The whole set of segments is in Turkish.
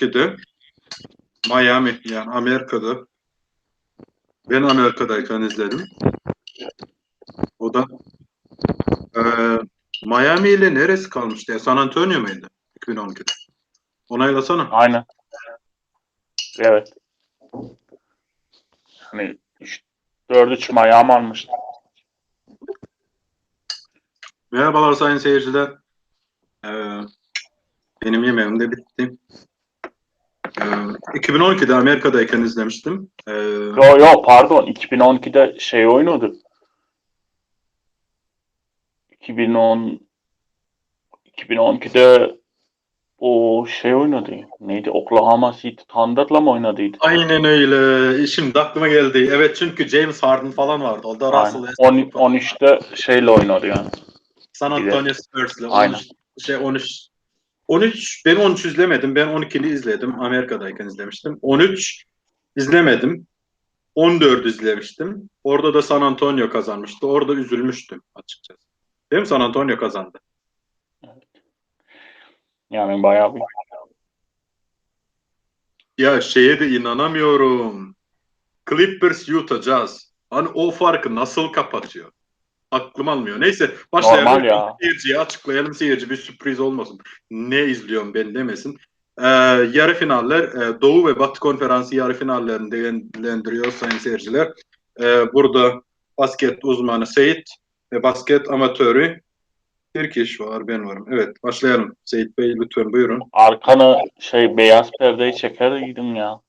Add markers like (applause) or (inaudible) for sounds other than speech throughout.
2012'de Miami yani Amerika'da ben Amerika'dayken izledim. O da e, Miami ile neresi kalmıştı? ya? San Antonio muydu? 2012'de. Onaylasana. Aynen. Evet. Hani 4-3 Miami almıştı. Merhabalar sayın seyirciler. Ee, benim yemeğim de bitti. Ee, 2012'de Amerika'dayken izlemiştim. Ee, Yo yo pardon 2012'de şey oynadı. 2010 2012'de o şey oynadı. Neydi? Oklahoma City Thunder'la mı oynadıydı? aynen öyle. Şimdi aklıma geldi. Evet çünkü James Harden falan vardı. O da Russell Aynen. Westbrook. 10, 13'te şeyle oynadı yani. San Antonio Spurs'la. Aynen. 13, şey 13 13 ben 13 izlemedim. Ben 12'li izledim. Amerika'dayken izlemiştim. 13 izlemedim. 14 izlemiştim. Orada da San Antonio kazanmıştı. Orada üzülmüştüm açıkçası. Değil mi? San Antonio kazandı. Yani bayağı Ya şeye de inanamıyorum. Clippers Utah Jazz. Hani o farkı nasıl kapatıyor? Aklım almıyor. Neyse başlayalım. Normal ya. Seyirciye açıklayalım. Seyirci bir sürpriz olmasın. Ne izliyorum ben demesin. Ee, yarı finaller e, Doğu ve Batı konferansı yarı finallerini değerlendiriyor sayın seyirciler. Ee, burada basket uzmanı Seyit ve basket amatörü bir kişi var ben varım. Evet başlayalım. Seyit Bey lütfen buyurun. arkanı şey beyaz perdeyi çekerdim ya.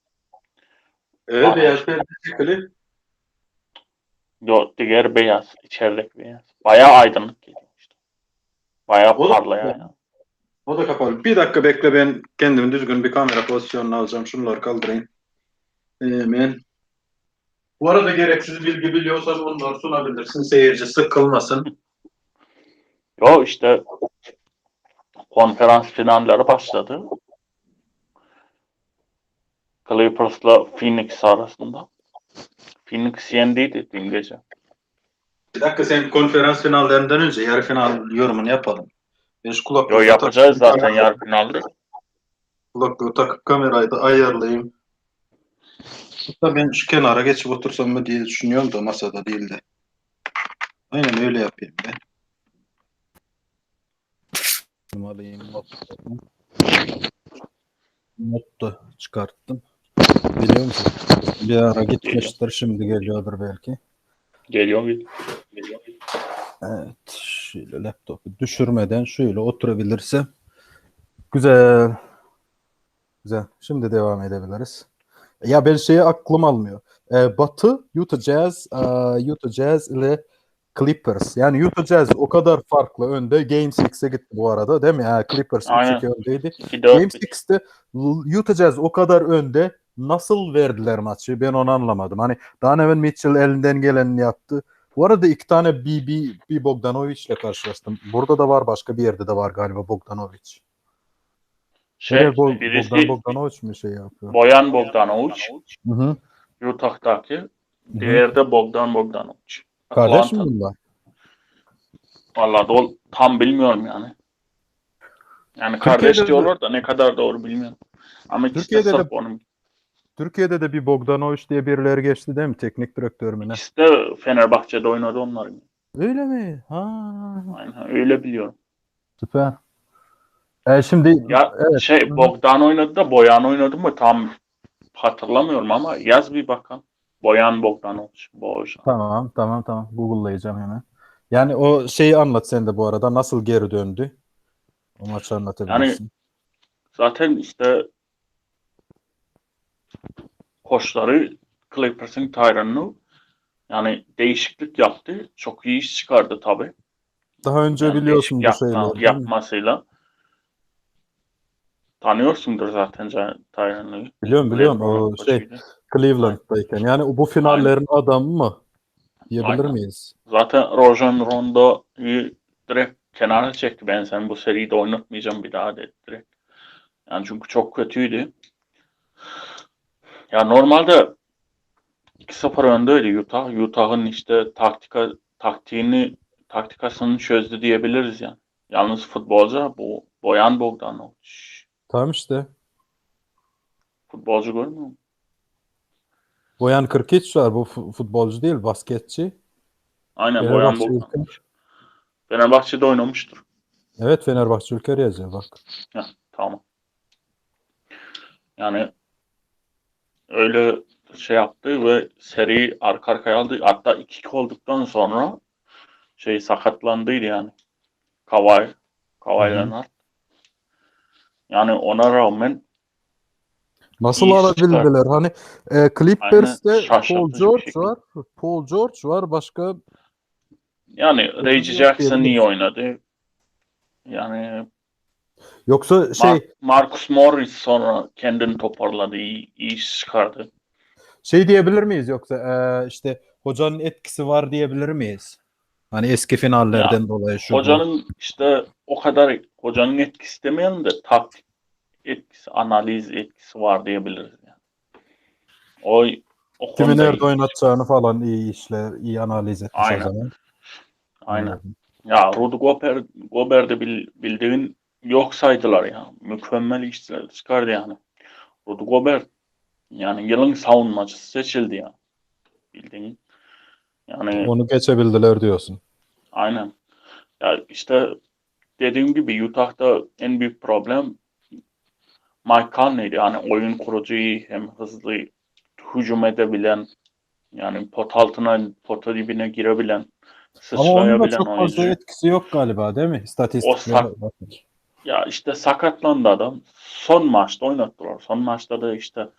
Evet Aa. beyaz perde çıkılı. Yo, diğer beyaz. içerideki beyaz. Bayağı aydınlık geliyor işte. Bayağı O da- parlayan ya. O da kapalı. Bir dakika bekle ben kendimi düzgün bir kamera pozisyonuna alacağım. Şunları kaldırayım. Hemen. Bu arada gereksiz bilgi biliyorsan onları sunabilirsin. Seyirci sıkılmasın. Yo işte konferans finalleri başladı. Clippers'la Phoenix arasında. Phoenix yendiydi dün gece. Bir dakika sen konferans finallerinden önce yarı final yorumunu yapalım. Ben şu kulaklığı Yo yapacağız takıp- zaten yarı finalde. Kulaklığı takıp kamerayı da ayarlayayım. Hatta ben şu kenara geçip otursam mı diye düşünüyorum da masada değil de. Aynen öyle yapayım ben. not da çıkarttım. Biliyor musun? Bir ara gitmiştir şimdi geliyordur belki. Geliyor mu? Evet şöyle laptopu düşürmeden şöyle oturabilirse güzel. Güzel. Şimdi devam edebiliriz. Ya ben şeyi aklım almıyor. Ee, Batı Utah Jazz, e, Utah Jazz ile Clippers. Yani Utah Jazz o kadar farklı önde. Game 6'e gitti bu arada değil mi? Ha, Clippers Aynen. 3-2 öndeydi. 2-4 Game 6'te Utah Jazz o kadar önde nasıl verdiler maçı ben onu anlamadım. Hani Donovan Mitchell elinden geleni yaptı. Bu arada iki tane BB, bir Bogdanovic ile karşılaştım. Burada da var başka bir yerde de var galiba Bogdanovic. Şey, Nereye Bo- birisi Bogdan Bogdanovic mi şey yapıyor? Boyan Bogdanovic, Hı hı. Utah'taki. Diğeri de Bogdan Bogdanovic. Kardeş mi bunlar? Vallahi dol, tam bilmiyorum yani. Yani Türkiye'de kardeş de- diyorlar da ne kadar doğru bilmiyorum. Ama Türkiye'de de- onun. Türkiye'de de bir Bogdanovic diye birileri geçti değil mi? Teknik direktör mü ne? De Fenerbahçe'de oynadı onlar. Öyle mi? Ha, Aynen öyle biliyorum. süper. E şimdi Ya evet. şey. Bogdan oynadı da Boyan oynadı mı tam hatırlamıyorum ama yaz bir bakalım. Boyan Bogdanovic. Bojan. Tamam, tamam, tamam. Google'layacağım hemen. Yani o şeyi anlat sen de bu arada. Nasıl geri döndü? O maçı anlatabilirsin. Zaten işte koçları Clippers'ın Tyron'u yani değişiklik yaptı. Çok iyi iş çıkardı tabii. Daha önce Yani biliyorsun bu yapma- şeyleri. yapmasıyla. Tanıyorsundur zaten Tyron'u. Biliyorum biliyorum. O şey Cleveland'dayken. Yani bu finallerin adamı mı? Diyebilir Aynen. miyiz? Zaten Rojan Rondo'yu direkt kenara çekti. Ben sen bu seriyi de oynatmayacağım bir daha dedi direkt. Yani çünkü çok kötüydü. Ya normalde 2-0 öndeydi Utah. Utah'ın işte taktika taktiğini taktikasını çözdü diyebiliriz yani. Yalnız futbolcu bu Boyan Bogdanovic. Tamam işte. futbolcu görmüyor musun? Boyan Kırkiç var. Bu fu- futbolcu değil, basketçi. Aynen Boyan. Ülker. Fenerbahçe'de oynamıştır. Evet Fenerbahçe Ülker yazıyor bak. Heh, tamam. Yani öyle şey yaptı ve seri arka arkaya aldı. Hatta 2-2 olduktan sonra şey sakatlandıydı yani. Hı hı. Leonard. Yani ona rağmen Nasıl İyi alabildiler? Hani e, Clippers'te Paul George var. Paul George var. Başka yani Reggie Jackson iyi oynadı. Yani yoksa şey Mar- Marcus Morris sonra kendini toparladı. iyi, iyi iş çıkardı. şey diyebilir miyiz yoksa e, işte hocanın etkisi var diyebilir miyiz? Hani eski finallerden dolayı şu bu. Hocanın işte o kadar hocanın etkisi demeyelim de taktik etkisi, analiz etkisi var diyebiliriz. Yani. O, o kimi konuda nerede oynatacağını falan iyi işler, iyi analiz etmiş Aynen. o zaman. Aynen. Anladım. Ya Rudy Gobert, Gobert'i bil, bildiğin yok saydılar ya. Mükemmel işler çıkardı yani. Rudy Gobert yani yılın savunmacısı seçildi ya. Bildiğin. Yani Onu geçebildiler diyorsun. Aynen. Ya işte dediğim gibi Utah'da en büyük problem Mike Conley'di. Yani oyun kurucu iyi, hem hızlı hücum edebilen, yani pot altına, pota dibine girebilen, Ama onun da sıçrayabilen çok fazla oyuncu. etkisi yok galiba değil mi? O İstatistiklere sak-. Ya işte sakatlandı adam. Son maçta oynattılar. Son maçta da işte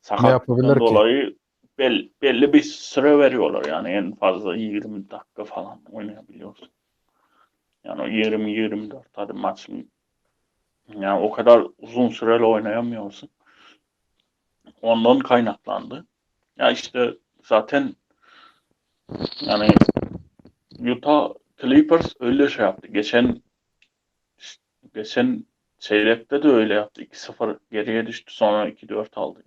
sakatlıktan dolayı belli, belli bir süre veriyorlar. Yani en fazla 20 dakika falan oynayabiliyorsun. Yani o 20-24 hadi maç yani o kadar uzun süreli oynayamıyorsun. Ondan kaynaklandı. Ya işte zaten yani Utah Clippers öyle şey yaptı. Geçen geçen çeyrekte de öyle yaptı. 2-0 geriye düştü. Sonra 2-4 aldı.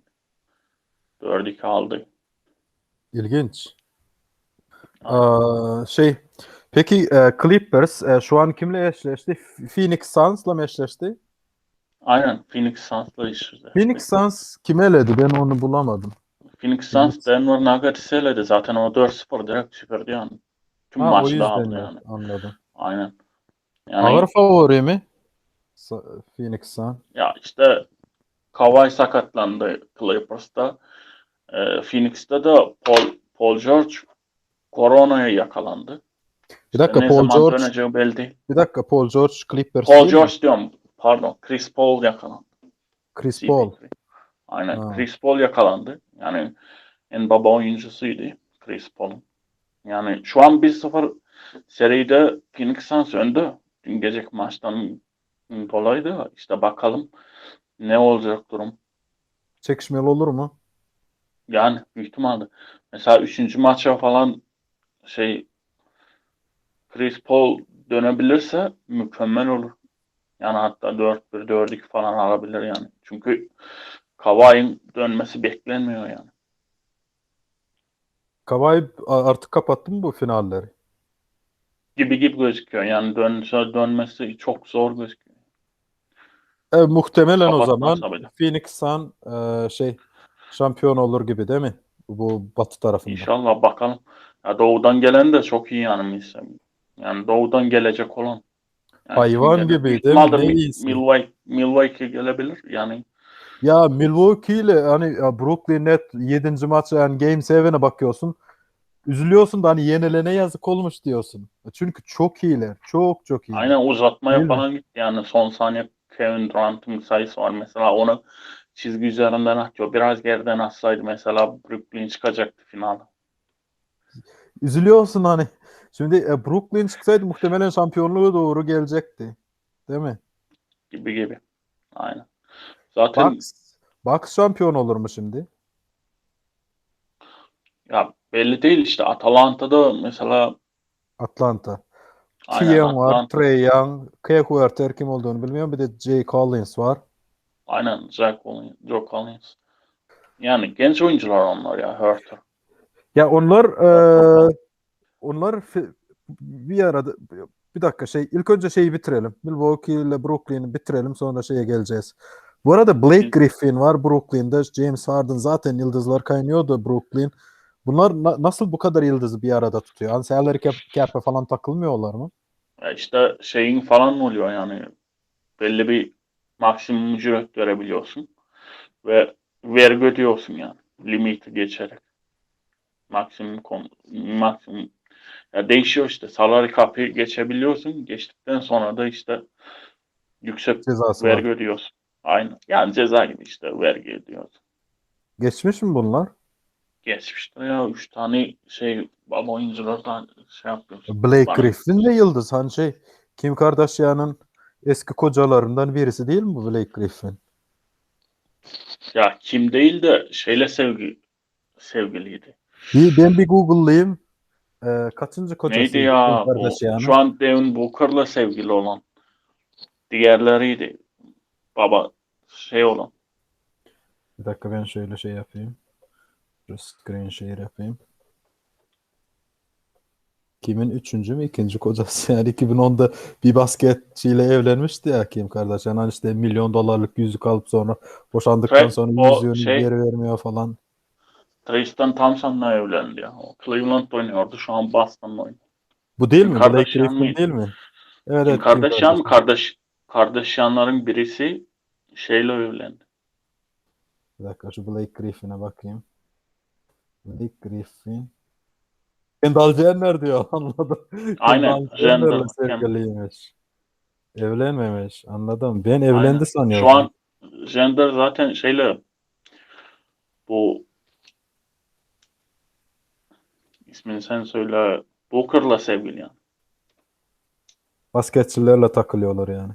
4-2 aldı. İlginç. Aa, şey peki e, Clippers e, şu an kimle eşleşti? Phoenix Suns'la mı eşleşti? Aynen Phoenix Suns'la işledi. Phoenix Suns kimi eledi? Ben onu bulamadım. Phoenix Suns Denver Nuggets'i eledi. Zaten o 4-0 direkt süperdi yani. Tüm Ha, dağıldı ya, yani. anladım. Aynen. Yani Ağır favori mi? Sa- Phoenix Suns. ya işte Kawhi sakatlandı Clippers'ta. Ee, Phoenix'te de Paul, Paul George koronaya yakalandı. Bir dakika ne Paul George. belli değil. Bir dakika Paul George Clippers Paul değil mi? George diyorum. Pardon. Chris Paul yakalandı. Chris Paul. CP3. Aynen. Ha. Chris Paul yakalandı. Yani en baba oyuncusuydu Chris Paul'un. Yani şu an 1-0 seride Phoenix Suns önde. Dün geceki maçtan dolayı da işte bakalım ne olacak durum. Çekişmeli olur mu? Yani büyük ihtimalle. Mesela 3. maça falan şey Chris Paul dönebilirse mükemmel olur. Yani hatta 4-1, 4-2 falan alabilir yani. Çünkü Kawhi'nin dönmesi beklenmiyor yani. Kawhi a- artık kapattı mı bu finalleri? Gibi gibi gözüküyor. Yani dönse dönmesi çok zor gözüküyor. E, muhtemelen o zaman bile. Phoenix Sun e, şey şampiyon olur gibi değil mi? Bu batı tarafında. İnşallah bakalım. Ya doğudan gelen de çok iyi yani mesela. Yani doğudan gelecek olan. Yani Hayvan gibi değil mi? Ne iyisi. Milwaukee, Milwaukee gelebilir. Yani Ya Milwaukee ile hani ya Brooklyn Net 7. maç yani Game 7'e bakıyorsun. Üzülüyorsun da hani yenilene yazık olmuş diyorsun. Çünkü çok iyiler. Çok çok iyi. aynen uzatmaya Değil mi? falan gitti. Yani son saniye Kevin Durant'ın sayısı var. Mesela onu çizgi üzerinden atıyor. Biraz geriden atsaydı mesela Brooklyn çıkacaktı finale. Üzülüyorsun hani. Şimdi e, Brooklyn çıksaydı muhtemelen şampiyonluğa doğru gelecekti. Değil mi? Gibi gibi. Aynen. Zaten Bucks, Bucks şampiyon olur mu şimdi? ya belli değil işte Atalanta'da mesela Atlanta. Aynen Kian var, Atlanta, Trey Young, Kay Huerter kim olduğunu bilmiyorum. Bir de Jay Collins var. aynen Zach Collins, Joe Collins. Yani genç oyuncular onlar ya Hurter. Ya onlar eee, onlar fi- bir arada bir dakika şey ilk önce şeyi bitirelim. Milwaukee ile Brooklyn'i bitirelim sonra şeye geleceğiz. Bu arada Blake Griffin var Brooklyn'de. James Harden zaten yıldızlar kaynıyordu Brooklyn. Bunlar na- nasıl bu kadar yıldızı bir arada tutuyor? Hani salary cap, cap'e falan takılmıyorlar mı? Ya işte şeyin falan oluyor yani belli bir maksimum ücret verebiliyorsun ve vergi ödüyorsun yani limiti geçerek. Maksimum kon maksimum ya değişiyor işte salary cap'i geçebiliyorsun. Geçtikten sonra da işte yüksek Cezası var. vergi ödüyorsun. Aynen. Yani ceza gibi işte vergi ödüyorsun. Geçmiş mi bunlar? Geçmişte ya üç tane şey baba oyunculardan şey yapıyorsun. Blake Bana- Griffin de yıldız. Hani şey Kim Kardashian'ın eski kocalarından birisi değil mi Blake Griffin? Ya kim değil de şeyle sevgi sevgiliydi. Bir, ben bir Google'layayım. Ee, kaçıncı kocası? Neydi ya? O, şu an Devin Booker'la sevgili olan. Diğerleriydi. Baba şey olan. Bir dakika ben şöyle şey yapayım. Şu screen share yapayım. Kimin üçüncü mü ikinci kocası (laughs) yani 2010'da bir basketçiyle evlenmişti ya Kim Kardashian hani işte milyon dolarlık yüzük alıp sonra boşandıktan Right, sonra yüzüğünü şey- geri vermiyor falan. Tristan Thompson'la evlendi ya. O Cleveland'da oynuyordu. Şu an Boston'da oynuyor. Bu değil Kim mi? Blake Kardashian Griffin mıydı? değil mi? Evet, Kim evet, Kardashian mı? Kardeş, Kardashianların birisi şeyle evlendi. Bir dakika şu Blake Griffin'e bakayım. Blake Griffin. Kendall Jenner diyor (laughs) anladım. Aynen, Jenner'la Jenner. sevgiliymiş. Evlenmemiş anladım. Ben evlendi Aynen. sanıyordum. Şu an Jender zaten şeyle bu ismini sen söyle Booker'la sevgili yani. Basketçilerle takılıyorlar yani.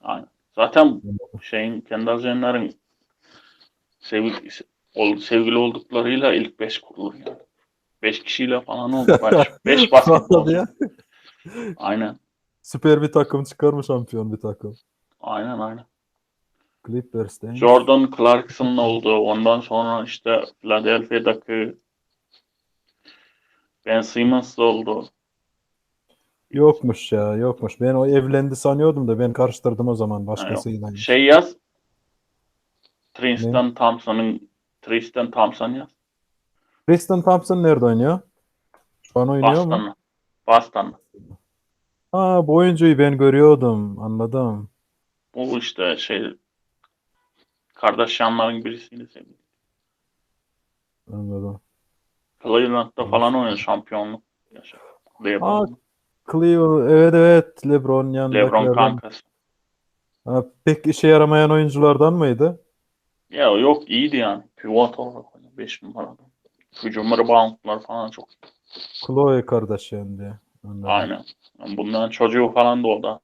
Aynen. Zaten şeyin Kendall Jenner'ın sevgili, ol- sevgili olduklarıyla ilk 5 kurulur yani. 5 kişiyle falan oldu. (laughs) 5 basketbol. Vallahi ya. Aynen. Süper bir takım çıkar mı şampiyon bir takım? Aynen aynen. Clippers'ten. Jordan Clarkson'la oldu. Ondan sonra işte Philadelphia'daki Ben Simmons'la oldu. Yokmuş ya yokmuş. Ben o evlendi sanıyordum da ben karıştırdım o zaman Ha, yok. başkasıyla. Şey yaz. Tristan Thompson'ın Tristan Thompson yaz. Tristan Thompson nerede oynuyor? Şu an oynuyor mu? Boston'la. Boston'la. Ha bu oyuncuyu ben görüyordum. Anladım. Bu işte şey Kardashianların birisiyle sevgili. Anladım. Cleveland'da falan oynuyor şampiyonluk. yaşadı. LeBron, Cleveland evet evet LeBron yanındaki LeBron kankası. Ha, pek işe yaramayan oyunculardan mıydı? Ya yok iyiydi yani. Pivot olarak oynuyor. 5 numarada. Hücum reboundlar falan çok. Chloe diye. Anladım. Aynen. Yani bunların çocuğu falan da o da.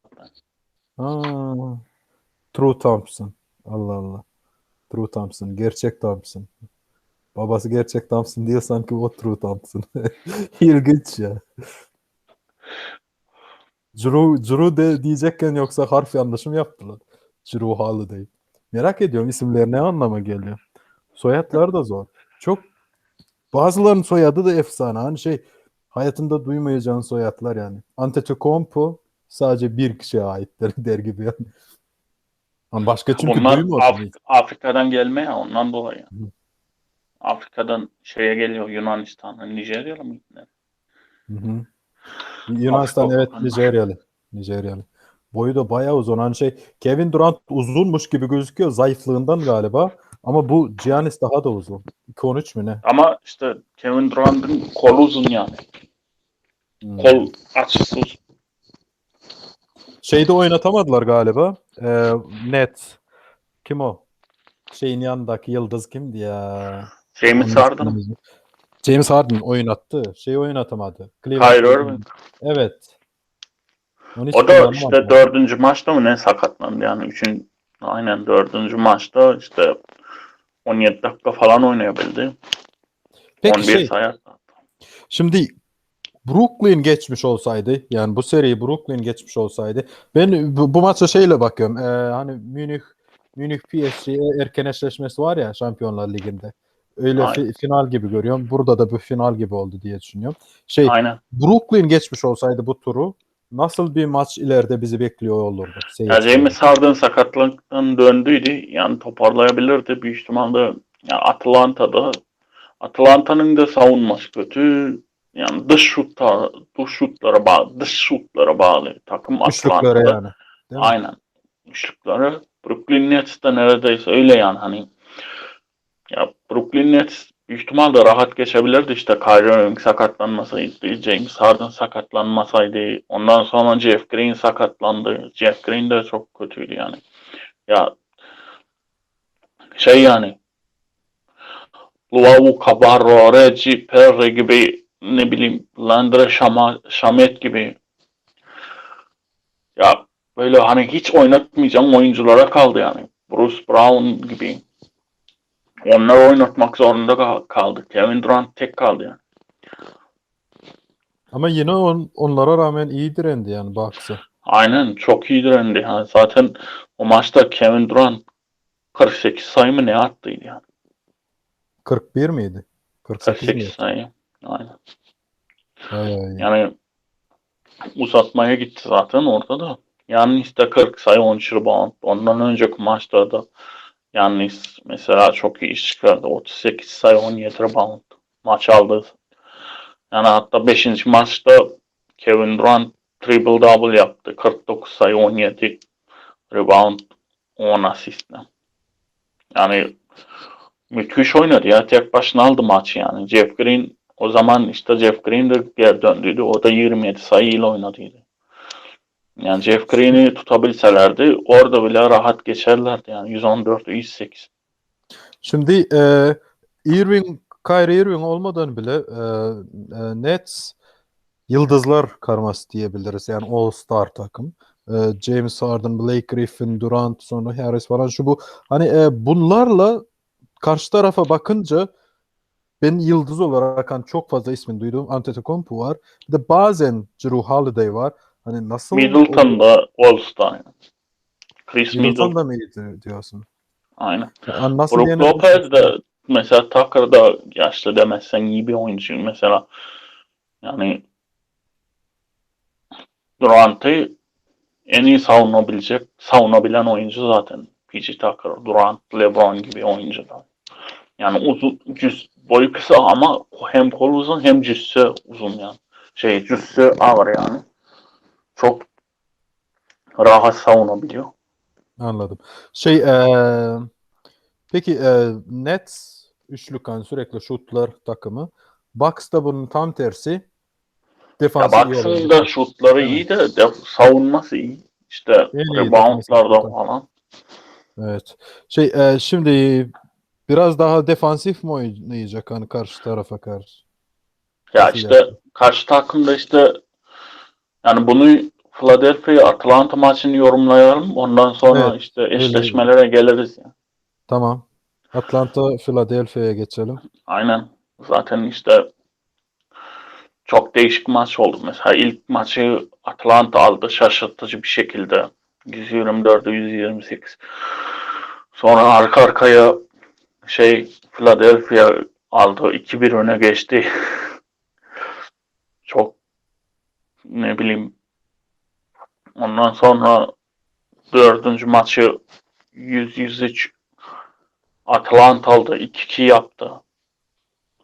Ha, True Thompson. Allah Allah. True Thompson. Gerçek Thompson. Babası gerçek Thompson diye sanki o True Thompson. (laughs) İlginç ya. Drew, Drew de diyecekken yoksa harf yanlışı mı yaptılar? Drew Holiday. Merak ediyorum isimler ne anlama geliyor. Soyadlar da zor. Çok bazılarının soyadı da efsane. Hani şey hayatında duymayacağın soyadlar yani. Antetokounmpo sadece bir kişiye aittir (laughs) der gibi yani. Ama başka çünkü Bunlar duymuyorsun Af- hiç. Afrika'dan gelme ya ondan dolayı. Hı. Afrika'dan şeye geliyor Yunanistan'a. Nijeryalı mı? Hı hı. Yunanistan Afrika evet. Nijeryalı. Nijeryalı. Boyu da bayağı uzun. Hani şey Kevin Durant uzunmuş gibi gözüküyor zayıflığından galiba. Ama bu Giannis daha da uzun. 2-13 mü ne? Ama işte Kevin Durant'ın kolu uzun yani. Hmm. Kol açısı uzun. Şeyde oynatamadılar galiba. Ee, net. Kim o? Şeyin yanındaki yıldız kimdi ya? James Harden. James Harden oynattı. Şey oynatamadı. Cleveland- Kyrie Irving. Evet. O da işte dördüncü maçta mı ne sakatlandı yani. Üçün, aynen dördüncü maçta işte 17 dakika falan oynayabildi. Peki 11 şey, sayı. Şimdi Brooklyn geçmiş olsaydı yani bu seriyi Brooklyn geçmiş olsaydı ben bu, bu maça şeyle bakıyorum ee, hani Münih Münih PSG erken eşleşmesi var ya Şampiyonlar Ligi'nde öyle fi- final gibi görüyorum burada da bu final gibi oldu diye düşünüyorum şey Aynen. Brooklyn geçmiş olsaydı bu turu nasıl bir maç ileride bizi bekliyor olurdu? Ya seyirciler? James Harden sakatlıktan döndüydü. Yani toparlayabilirdi. Büyük ihtimalle ya Atlanta'da Atlanta'nın da savunması kötü. Yani dış şutlar, dış şutlara bağlı, dış şutlara bağlı takım Atlanta'da. yani. Aynen. Üçlükleri. Brooklyn Nets de neredeyse öyle yani hani ya Brooklyn Nets büyük ihtimalle rahat geçebilirdi işte Kyrie Irving sakatlanmasaydı, James Harden sakatlanmasaydı, ondan sonra Jeff Green sakatlandı. Jeff Green de çok kötüydü yani. Ya şey yani Luau Cabarro, Reggie Perry gibi ne bileyim Landry Şama, Şamet gibi ya böyle hani hiç oynatmayacağım oyunculara kaldı yani. Bruce Brown gibi. Onlar oynatmak zorunda kal- kaldı. Kevin Durant tek kaldı yani. Ama yine on, onlara rağmen iyi direndi yani Bucks'ı. Aynen çok iyi direndi. Yani zaten o maçta Kevin Durant 48 sayı mı ne attıydı yani. 41 miydi? 48 48 miydi? sayı. Aynen. Ay, Yani uzatmaya gitti zaten orada da. Yani işte 40 sayı 13 rebound. Ondan önceki maçta da Yannis mesela çok iyi iş çıkardı. 38 sayı 17 rebound. Maç aldı. Yani hatta 5. maçta Kevin Durant triple double yaptı. 49 sayı 17 rebound 10 asistle. Yani müthiş oynadı ya. Tek başına aldı maçı yani. Jeff Green o zaman işte Jeff Green de geri döndüydü. O da 27 sayıyla oynadıydı. Yani Jeff Green'i tutabilselerdi orada bile rahat geçerlerdi yani 114 108. Şimdi e, Irving, Kyrie Irving olmadan bile e, e, Nets yıldızlar karması diyebiliriz. Yani All-Star takım. E, James Harden, Blake Griffin, Durant, sonra Harris falan şu bu. Hani e, bunlarla karşı tarafa bakınca ben yıldız olarak hani çok fazla ismini duyduğum Antetokounmpo var. Bir de bazen Drew Holiday var. Hani nasıl Middleton da All-Star. yani. Chris Middleton da mıydı diyorsun? Aynen. Yani nasıl Brook yenebilirsin? Lopez de mesela Tucker da yaşlı demezsen iyi bir oyuncu. Mesela yani Durant'ı en iyi savunabilecek, savunabilen oyuncu zaten. PG Tucker, Durant, LeBron gibi oyuncular. Yani uzun, cüz, boyu kısa ama hem kol uzun hem cüssü uzun yani. Şey cüssü ağır yani. Çok rahat savunabiliyor. Anladım. Şey eee, peki eee Nets üçlükan sürekli şutlar takımı. Bucks da bunun tam tersi. Ya Defansı iyi Bucks'ın da şutları iyi de, de savunması iyi. İşte En iyi reboundlarda defansif falan. Evet. Şey eee, şimdi biraz daha defansif mi oynayacak hani karşı tarafa karşı? Ya Nasıl işte yaptı? karşı takımda işte yani bunu Philadelphia Atlanta maçını yorumlayalım. Ondan sonra Evet, işte öyle eşleşmelere geliriz. Yani. Tamam. Atlanta, Philadelphia'ya geçelim. Aynen. Zaten işte çok değişik maç oldu. Mesela ilk maçı Atlanta aldı şaşırtıcı bir şekilde. 124'e 128. Sonra arka arkaya şey Philadelphia aldı. 2-1 öne geçti. (laughs) çok ne bileyim ondan sonra dördüncü maçı 100-103 Atlanta aldı. 2-2 yaptı.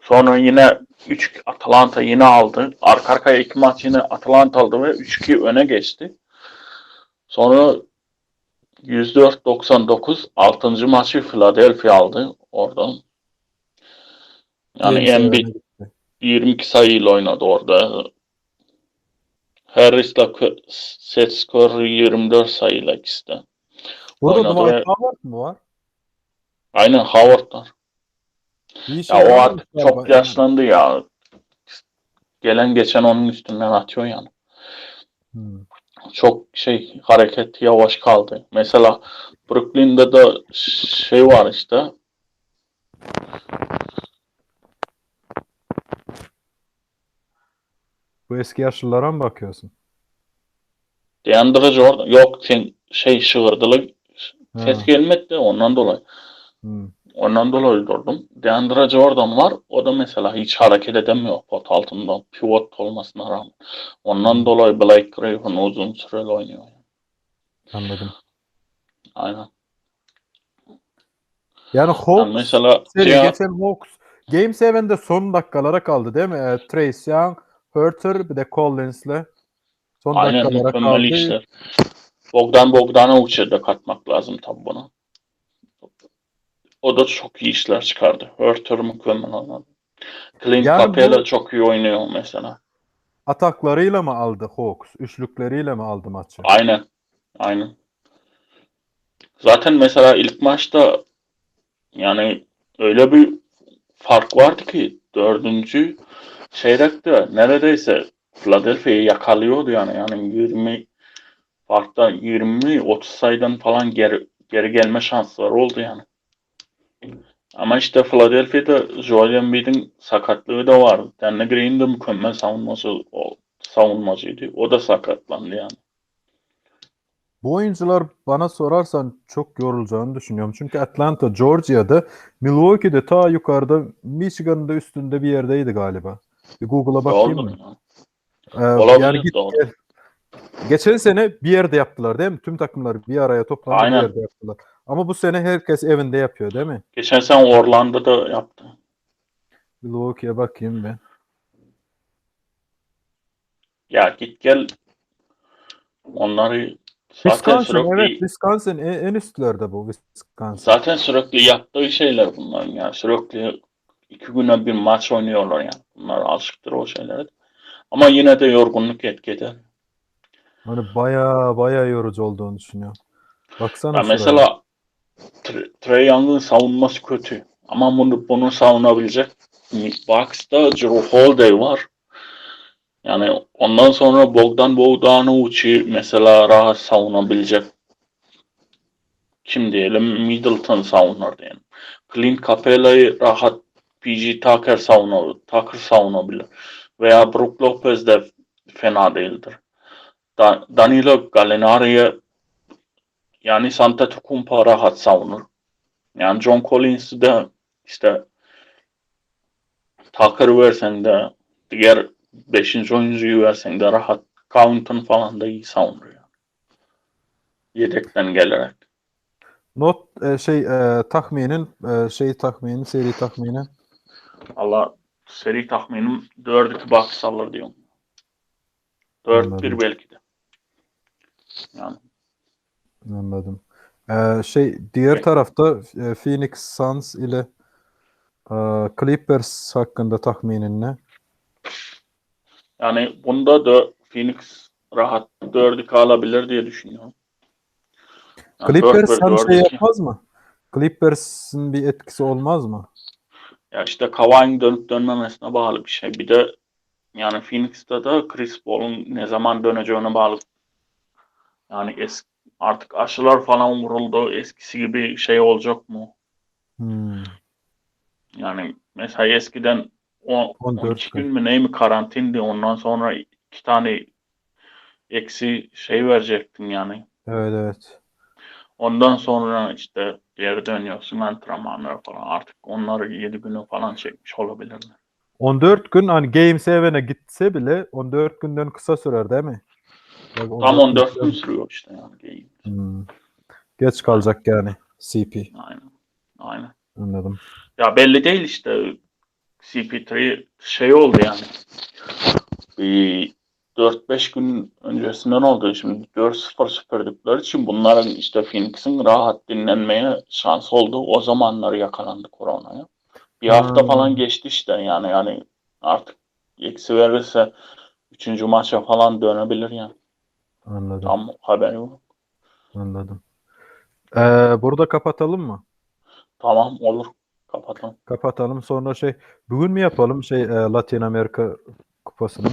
Sonra yine 3 Atlanta yine aldı. Arka arkaya iki maç yine Atlanta aldı ve 3-2 öne geçti. Sonra 104-99 6. maçı Philadelphia aldı oradan. Yani Embiid Harden'a gitti. 22 sayıyla oynadı orada. Harris'la Seth Curry 24 sayıyla ikisi de. Burada Oynadı Dwight Howard mı var? Aynen Howard'lar. Bir şey Ya o yapmamış artık galiba. çok yaşlandı ya. Gelen geçen onun üstünden atıyor yani. Hmm. Çok şey hareket yavaş kaldı. Mesela Brooklyn'de de şey var işte. Bu eski yaşlılara mı bakıyorsun? DeAndre Jordan yok sen şey şığırdılı ses gelmedi de ondan dolayı. hmm. Ondan dolayı durdum. Deandre Jordan var. O da mesela hiç hareket edemiyor pot altında. Pivot olmasına rağmen. Ondan dolayı Blake Griffin uzun süreli oynuyor. Anladım. Aynen. Yani Yani Hawks mesela seri şey- geçen Hawks Game 7'de son dakikalara kaldı değil mi? E, Trace Young, Hurter bir de Collins'le son aynen dakikalara kaldı. işler. Bogdan Bogdanovic'e de katmak lazım tabii buna. O da çok iyi işler çıkardı. Hurter mükemmel oynadı. Clint Yani bu- Capela çok iyi oynuyor mesela. Ataklarıyla mı aldı Hawks? Üçlükleriyle mi aldı maçı? Aynen. Aynen. Zaten mesela ilk maçta yani öyle bir fark vardı ki dördüncü çeyrekte neredeyse Philadelphia'yı yakalıyordu yani. Yani 20 farkta 20-30 sayıdan falan geri, geri gelme şansları oldu yani. Ama işte Philadelphia'da Joel Embiid'in sakatlığı da vardı. Danny Green de mükemmel savunması o, savunmacıydı. O da sakatlandı yani. Bu oyuncular bana sorarsan çok yorulacağını düşünüyorum. Çünkü Atlanta, Georgia'da, Milwaukee'de ta yukarıda, Michigan'da üstünde bir yerdeydi galiba. Bir Google'a bakayım mı? Ee, Olabilir, yani git doğru. Geçen sene bir yerde yaptılar değil mi? Tüm takımlar bir araya toplandı Aynen. bir yerde yaptılar. Ama bu sene herkes evinde yapıyor değil mi? Geçen sene Orlando'da yaptı. Milwaukee'ye bakayım ben. Ya git gel onları zaten Wisconsin sürekli evet Wisconsin en, en üstlerde bu Wisconsin. zaten sürekli yaptığı şeyler bunlar yani sürekli iki güne bir maç oynuyorlar yani. Bunlar alışıktır o şeylere. Ama yine de yorgunluk etki eder. Hani baya baya yorucu olduğunu düşünüyorum. Baksana Ya şuraya. mesela Tre- Trey Young'ın savunması kötü. Ama bunu, bunu savunabilecek Bucks'ta Drew Holiday var. Yani ondan sonra Bogdan Bogdanovic'i mesela rahat savunabilecek kim diyelim Middleton savunur diyelim. Clint Capela'yı rahat PG Tucker savunur, Tucker savunabilir. Veya Brook Lopez de fena değildir. Da, Danilo Gallinari'ye yani Antetokounmpo rahat savunur. Yani John Collins'i de işte Tucker versen de diğer 5. oyuncuyu versen de rahat Covington falan da iyi savunuyor. Yedekten gelerek. Not e, şey e, tahminin e, şey tahminin seri tahminin Allah seri tahminim 4-2 Bucks alır diyorum. 4-1 Anladım. belki de. Yani anladım. E, şey diğer tarafta e, Phoenix Suns ile e, Clippers hakkında tahminin ne? Yani bunda da Phoenix rahat 4-2 alabilir diye düşünüyorum. Yani Clippers 4-1, hani şey 4-2. yapmaz mı? Clippers'ın bir etkisi olmaz mı? Ya işte Kawhi'nin dönüp dönmemesine bağlı bir şey. Bir de yani Phoenix'te de Chris Paul'un ne zaman döneceğine bağlı. Yani es artık aşılar falan vuruldu. Eskisi gibi şey olacak mı? Hmm. Yani mesela eskiden o 14 12 gün. mü ney mi karantindi ondan sonra iki tane eksi şey verecektin yani. Evet evet. Ondan sonra işte geri dönüyorsun antrenmanlara falan artık onları 7 günü falan çekmiş olabilirler. 14 gün hani Game 7'e gitse bile 14 günden kısa sürer değil mi? Bak, Tam 14 gün gün. sürüyor işte yani. game. Hmm. Geç kalacak yani CP. Aynen. Aynen. Anladım. Ya belli değil işte CP3 şey oldu yani. Bir 4-5 gün öncesinden oldu. Şimdi 4-0 süpürdükleri için bunların işte Phoenix'in rahat dinlenmeye şans oldu. O zamanlar yakalandı koronaya. Bir hafta Hmm. falan geçti işte yani yani artık eksi verirse 3. maça falan dönebilir yani. Anladım. Tam haberi yok. Anladım. Ee, burada kapatalım mı? Tamam olur. Kapatalım. Kapatalım sonra şey bugün mü yapalım şey e, Latin Amerika kupasını?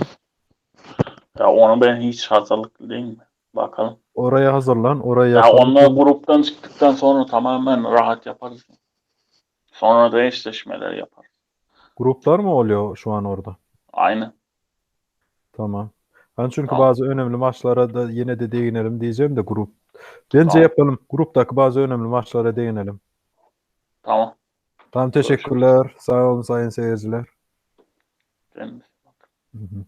Ya onu ben hiç hazırlıklı değil mi? Bakalım. Oraya hazırlan, oraya Ya yapalım. onlar gruptan çıktıktan sonra tamamen rahat yaparız. Sonra da eşleşmeler yapar. Gruplar mı oluyor şu an orada? Aynen. Tamam. Ben çünkü Tamam. bazı önemli maçlara da yine de değinelim diyeceğim de grup. Bence Tamam. yapalım. Gruptaki bazı önemli maçlara değinelim. Tamam. Tamam teşekkürler. Sağ olun sayın seyirciler. Kendinize bakın. Hı hı.